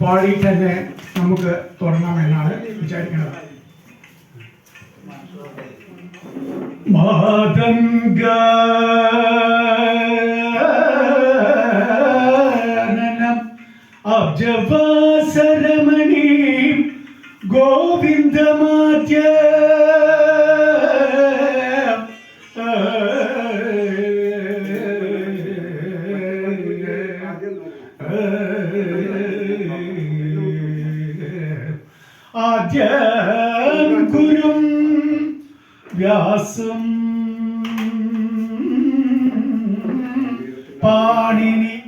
പാടി തന്നെ നമുക്ക് തുടങ്ങാമെന്നാണ് വിചാരിക്കുന്നത്. മാതംഗ അബ്ജവാസരമണി ഗോവിന്ദമാദ്യ ആദ്യം ഗുരും വ്യാസം. പാണിനി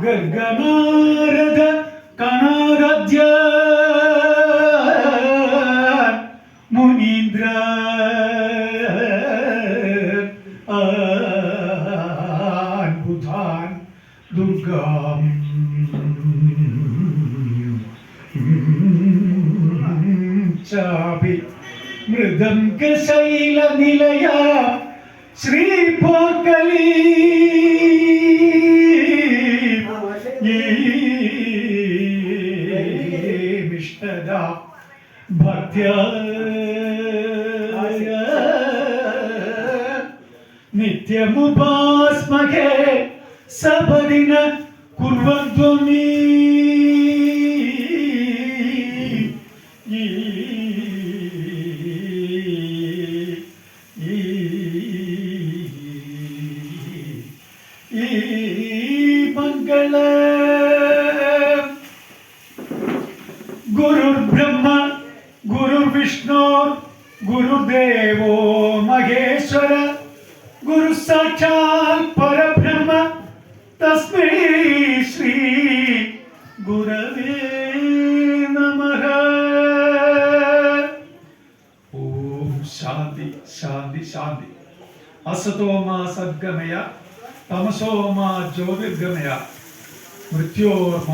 ഗർഗനാരദ കണാരദ്യ. മുനീന്ദ്ര. അത്ഭുതാൻ ദുർഗാം. ചാപി മൃദംഗശൈല നിലയ ശ്രീ പോക്കലി മിഷ്ടദ ഭക്യ നിത്യമുപാസ്മകേ സപദിന കുർവധ്വമീ. मंगल गुरुर्ब्रह्म गुरुर्विष्णो गुरुदेवो महेश्वर गुरु साक्षात् परब्रह्म तस्मै श्री गुरवे नमः ओम शांति शांति शांति असतो मा सद्गमय తమసోమా జ్యోతిర్గమయ మృత్యోర్మ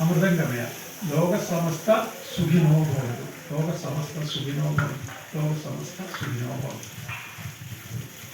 అమృతంగమయ. లోక సమస్త సుఖినోభవదు లోక సమస్త సుఖినోభవదు లోక సమస్త సుఖినోభవదు